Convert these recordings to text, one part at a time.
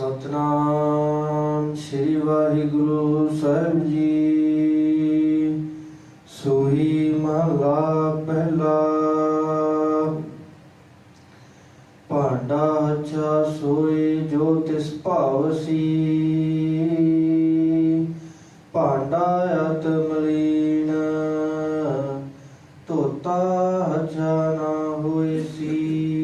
ਸਤਨਾਮ ਸ੍ਰੀ ਵਾਹਿਗੁਰੂ ਸਾਹਿਬ ਜੀ। ਸੋਈ ਮਹਲਾ ਪਹਿਲਾ। ਭਾਂਡਾ ਅੱਛਾ ਸੋਈ ਜੋ ਤਿਸ ਭਾਵਸੀ ਭਾਂਡਾ ਅਤ ਮਲੀਨ, ਧੋਤਾ ਅੱਛਾ ਨਾ ਹੋਏ ਸੀ।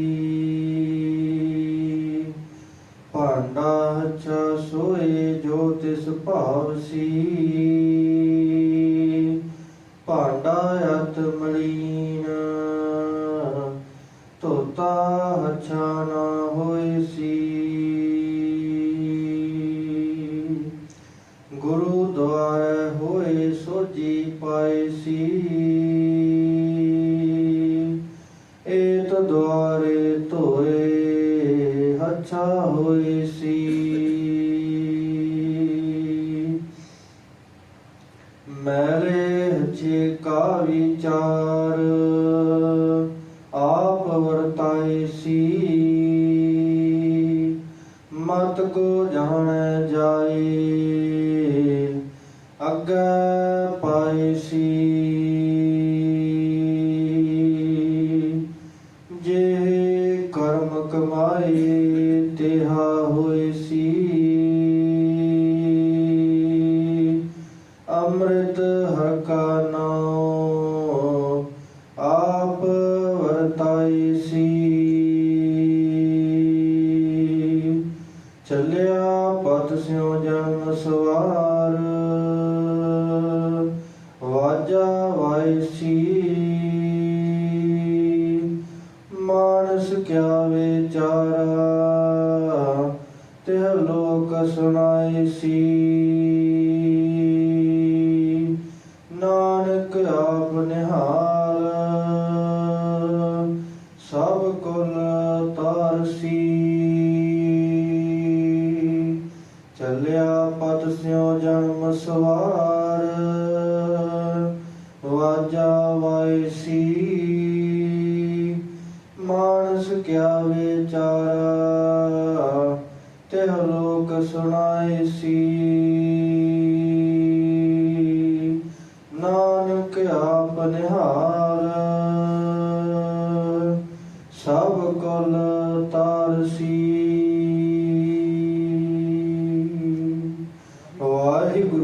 ਅੱਛਾ ਸੋਏ ਜੋ ਤਿਸ ਭਾਵਸੀ ਭਾਂਡਾ ਅਤ ਮਲੀਨ, ਧੋਤਾ ਅੱਛਾ ਨਾ ਹੋਏ ਸੀ। ਗੁਰੂ ਦੁਆਰੇ ਹੋਏ ਸੋਜੀ ਪਾਏ ਸੀ। ਏਤ ਦੁਆਰੇ ਧੋਏ ਅੱਛਾ ਹੋਏ ਸੀ। ਮੈਲੇ ਚੇ ਕਾ ਵਿਚਾਰ ਆਪ ਵਰਤਾਈ ਸੀ। ਮਤ ਕੋ ਜਾਣੈ ਜਾਏ, ਅੱਗੇ ਪਾਈ ਸੀ। ਜੇ ਕਰਮ ਕਮਾਏ ਤਿਹਾ ਚੱਲਿਆ ਪਤ ਸਿਉ ਜਨਮ ਸਵਾਰ। ਵਾਜਾ ਵਾਈ ਸੀ ਮਾਨਸ ਕਿਆ ਵਿਚਾਰਾ ਤੇ ਲੋਕ ਸੁਣਾਈ ਸੀ ਚੱਲਿਆ ਪਤ ਸਿਉ ਜਨਮ ਸਵਾਰ। ਵਾਜਾ ਵਾਈ ਸੀ। ਮਾਨਸ ਕਿਆ ਵਿਚਾਰਾ ਤੇ ਲੋਕ ਸੁਣਾਏ ਸੀ। ਨਾਨਕ ਆਪ ਨਿਹਾਲ